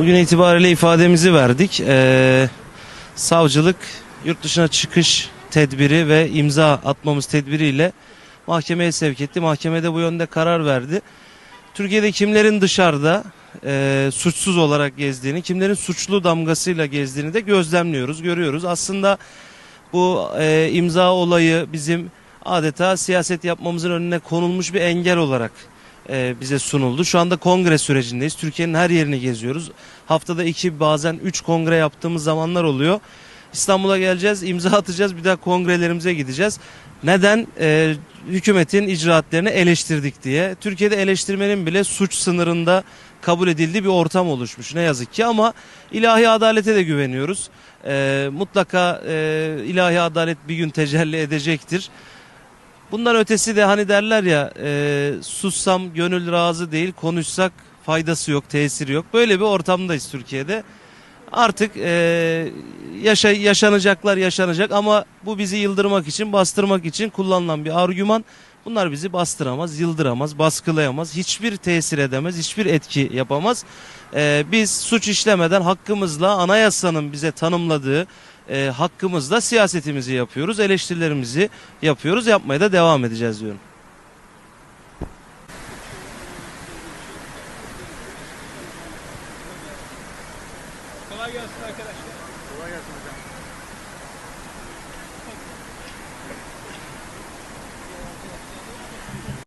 Bugün itibariyle ifademizi verdik. Ee, savcılık yurt dışına çıkış tedbiri ve imza atmamız tedbiriyle mahkemeye sevk etti. Mahkemede bu yönde karar verdi. Türkiye'de kimlerin dışarıda e, suçsuz olarak gezdiğini, kimlerin suçlu damgasıyla gezdiğini de gözlemliyoruz, görüyoruz. Aslında bu e, imza olayı bizim adeta siyaset yapmamızın önüne konulmuş bir engel olarak e, bize sunuldu. Şu anda kongre sürecindeyiz. Türkiye'nin her yerini geziyoruz. Haftada iki bazen üç kongre yaptığımız zamanlar oluyor. İstanbul'a geleceğiz, imza atacağız, bir daha kongrelerimize gideceğiz. Neden? E, hükümetin icraatlarını eleştirdik diye. Türkiye'de eleştirmenin bile suç sınırında kabul edildiği bir ortam oluşmuş ne yazık ki ama ilahi adalete de güveniyoruz. E, mutlaka e, ilahi adalet bir gün tecelli edecektir. Bundan ötesi de hani derler ya e, sussam gönül razı değil konuşsak faydası yok tesiri yok. Böyle bir ortamdayız Türkiye'de. Artık e, yaşa, yaşanacaklar yaşanacak ama bu bizi yıldırmak için bastırmak için kullanılan bir argüman. Bunlar bizi bastıramaz, yıldıramaz, baskılayamaz, hiçbir tesir edemez, hiçbir etki yapamaz. E, biz suç işlemeden hakkımızla anayasanın bize tanımladığı e, hakkımızla siyasetimizi yapıyoruz, eleştirilerimizi yapıyoruz, yapmaya da devam edeceğiz diyorum. Kolay gelsin arkadaşlar. Kolay gelsin hocam.